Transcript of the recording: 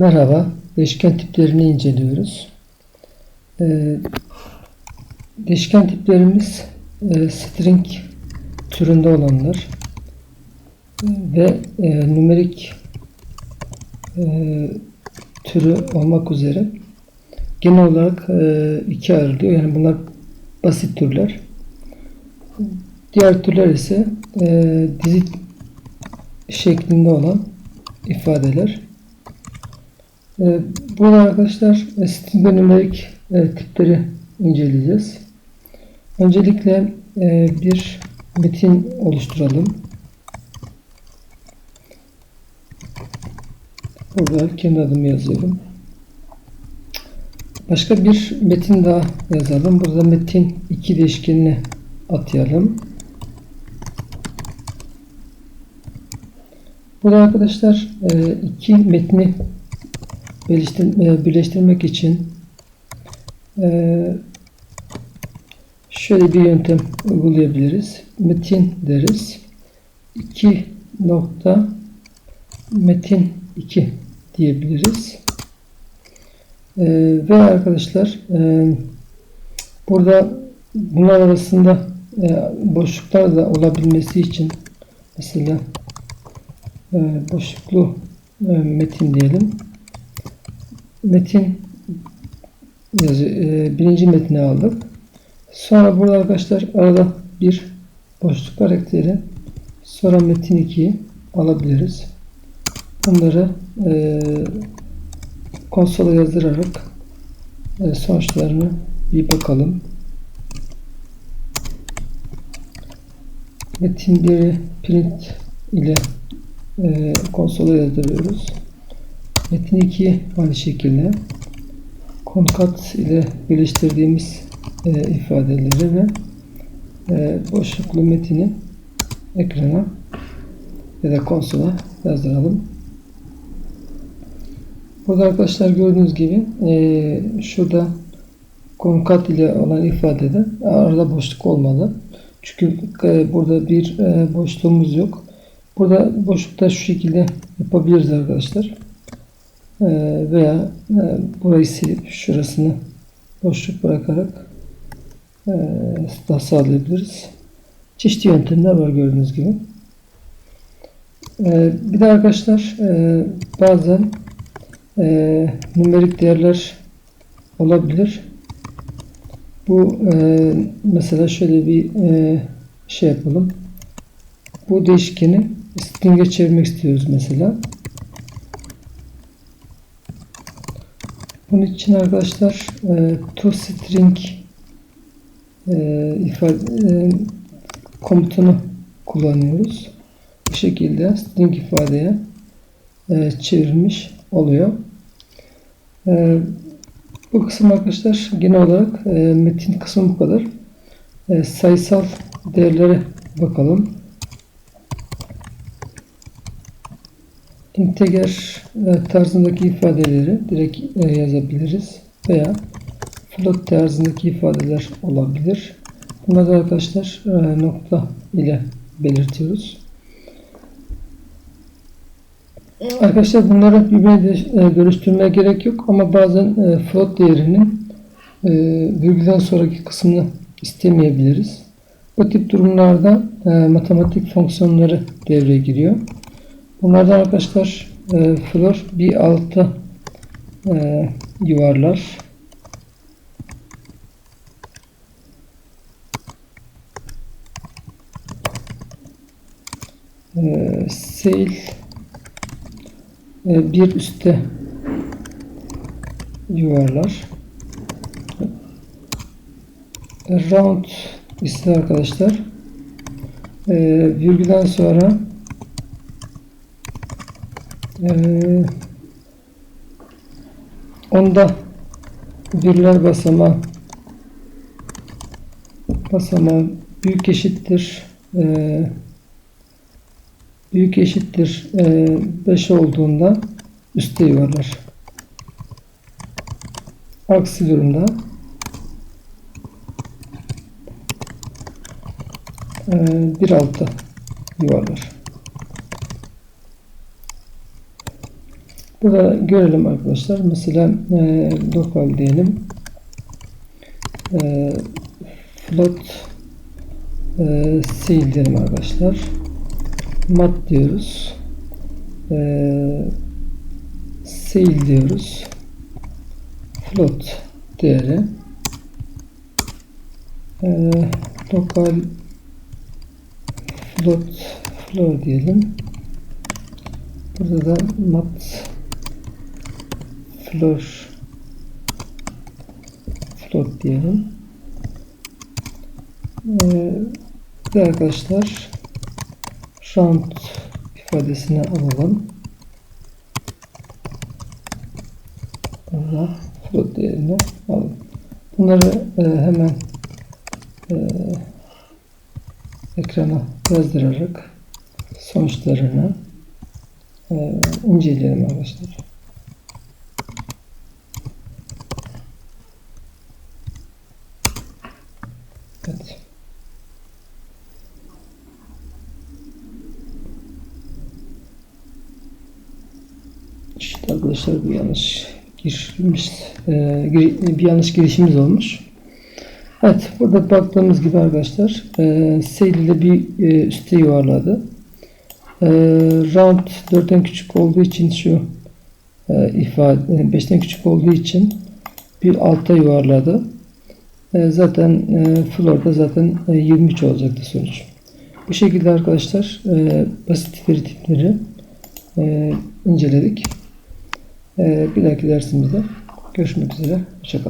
Merhaba, değişken tiplerini inceliyoruz. Ee, değişken tiplerimiz e, string türünde olanlar ve e, numerik e, türü olmak üzere genel olarak e, ikiye ayrılıyor. Yani bunlar basit türler. Diğer türler ise e, dizi şeklinde olan ifadeler. Ee, Burada arkadaşlar e, string ve numerik e, tipleri inceleyeceğiz. Öncelikle e, bir metin oluşturalım. Burada kendi adımı yazıyorum. Başka bir metin daha yazalım. Burada metin 2 değişkenini atayalım. Burada arkadaşlar iki metni birleştirmek için e, şöyle bir yöntem uygulayabiliriz. Metin deriz. 2 nokta metin 2 diyebiliriz. E, ve arkadaşlar e, burada bunlar arasında e, boşluklar da olabilmesi için mesela e, boşluklu e, metin diyelim. Metin yazı, e, birinci metni aldık. Sonra burada arkadaşlar arada bir boşluk karakteri sonra metin 2'yi alabiliriz. Bunları e, konsola yazdırarak e, sonuçlarını bir bakalım. Metin 1'i print ile e, konsola yazdırıyoruz. Metin 2 aynı şekilde konkat ile birleştirdiğimiz e, ifadeleri ve e, boşluklu metini ekrana ya da konsola yazdıralım. Burada arkadaşlar gördüğünüz gibi e, şurada konkat ile olan ifadede arada boşluk olmalı. Çünkü e, burada bir e, boşluğumuz yok. Burada boşlukta şu şekilde yapabiliriz arkadaşlar. E, veya e, burayı silip şurasını boşluk bırakarak e, daha sağlayabiliriz. Çeşitli yöntemler var gördüğünüz gibi. E, bir de arkadaşlar e, bazen numerik değerler olabilir. Bu mesela şöyle bir şey yapalım. Bu değişkeni string'e çevirmek istiyoruz mesela. Bunun için arkadaşlar e, toString e, ifade e, komutunu kullanıyoruz. Bu şekilde string ifadeye e, çevirmiş oluyor. E, bu kısım arkadaşlar genel olarak e, metin kısmı bu kadar. E, sayısal değerlere bakalım. İnteger e, tarzındaki ifadeleri direkt e, yazabiliriz veya float tarzındaki ifadeler olabilir. Bunları arkadaşlar e, nokta ile belirtiyoruz. Arkadaşlar bunları birbirine dönüştürmeye gerek yok ama bazen float değerinin e, virgülden sonraki kısmını istemeyebiliriz. Bu tip durumlarda matematik fonksiyonları devreye giriyor. Bunlardan arkadaşlar e, flor bir altı e, yuvarlar. E, sail e, bir üstte yuvarlar. Round ise arkadaşlar e, virgülden sonra ee, onda birler basamağı basamağı büyük eşittir e, büyük eşittir e, 5 olduğunda üstte yuvarlar. Aksi durumda e, bir altta yuvarlar. Burada görelim arkadaşlar. Mesela e, lokal diyelim. E, float e, sil diyelim arkadaşlar. Mat diyoruz. E, sil diyoruz. Float değeri e, lokal float floor diyelim. Burada da mat floor float diyelim. Ee, ve arkadaşlar round ifadesini alalım. Burada float değerini alalım. Bunları e, hemen e, ekrana yazdırarak sonuçlarını e, inceleyelim arkadaşlar. Evet. İşte arkadaşlar bir yanlış girmiş, e, bir yanlış girişimiz olmuş. Evet, burada baktığımız gibi arkadaşlar e, seyir ile bir e, üste yuvarladı. E, round 4'ten küçük olduğu için şu e, ifade 5'ten küçük olduğu için bir alta yuvarladı. E, zaten e, floor'da zaten e, 23 olacaktı sonuç. Bu şekilde arkadaşlar e, basit veri tipleri e, inceledik. E, bir dahaki dersimizde görüşmek üzere. Hoşçakalın.